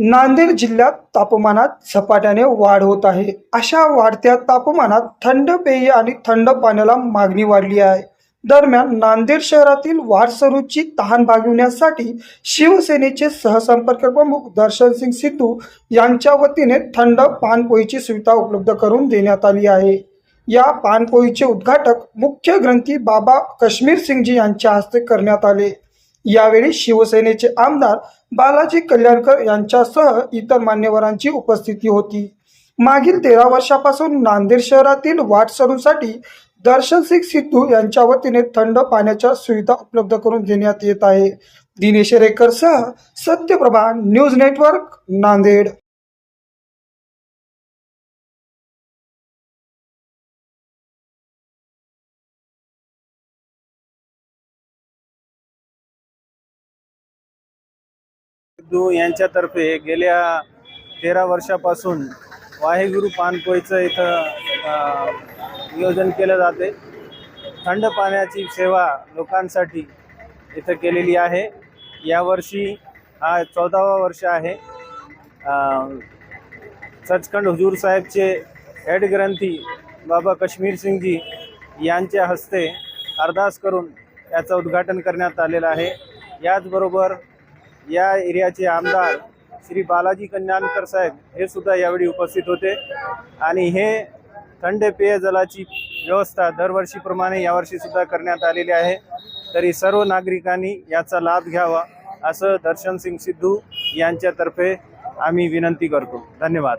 नांदेड जिल्ह्यात तापमानात झपाट्याने वाढ होत आहे. अशा वाढत्या तापमानात थंड पेय आणि थंड पाण्याला मागणी वाढली आहे. दरम्यान नांदेड शहरातील वारसरूची तहान भागविण्यासाठी शिवसेनेचे सहसंपर्क प्रमुख दर्शनसिंग सिद्धू यांच्या वतीने थंड पानपोईची सुविधा उपलब्ध करून देण्यात आली आहे. या पानपोईचे उद्घाटक मुख्य ग्रंथी बाबा काश्मीर सिंगजी यांच्या हस्ते करण्यात आले. यावेळी शिवसेनेचे आमदार बालाजी कल्याणकर यांच्यासह इतर मान्यवरांची उपस्थिती होती. मागील तेरा वर्षापासून नांदेड शहरातील वाटसरूसाठी दर्शन सिंग सिद्धू यांच्या वतीने थंड पाण्याच्या सुविधा उपलब्ध करून देण्यात येत आहे. दिनेश रेकरसह सत्यप्रभा न्यूज नेटवर्क नांदेड. सिद्धू यांच्यातर्फे गेल्या तेरा वर्षापासून वाहेगुरु पानपोईचं इथं नियोजन केलं जाते. थंड पाण्याची सेवा लोकांसाठी इथं केलेली आहे. यावर्षी हा चौदावा वर्ष आहे. सचखंड हुजूर साहेबचे हेड ग्रंथी बाबा कश्मीर सिंगजी यांच्या हस्ते अरदास करून याचं उद्घाटन करण्यात आलेलं आहे. याचबरोबर या एरियाचे आमदार श्री बालाजी कल्याणकर साहेब हे सुद्धा यावेळी उपस्थित होते. आणि हे थंड पेयजलाची व्यवस्था दरवर्षीप्रमाणे यावर्षी सुद्धा करण्यात आलेली आहे. तरी सर्व नागरिकांनी याचा लाभ घ्यावा असं दर्शन सिंग सिद्धू यांच्यातर्फे आम्ही विनंती करतो. धन्यवाद.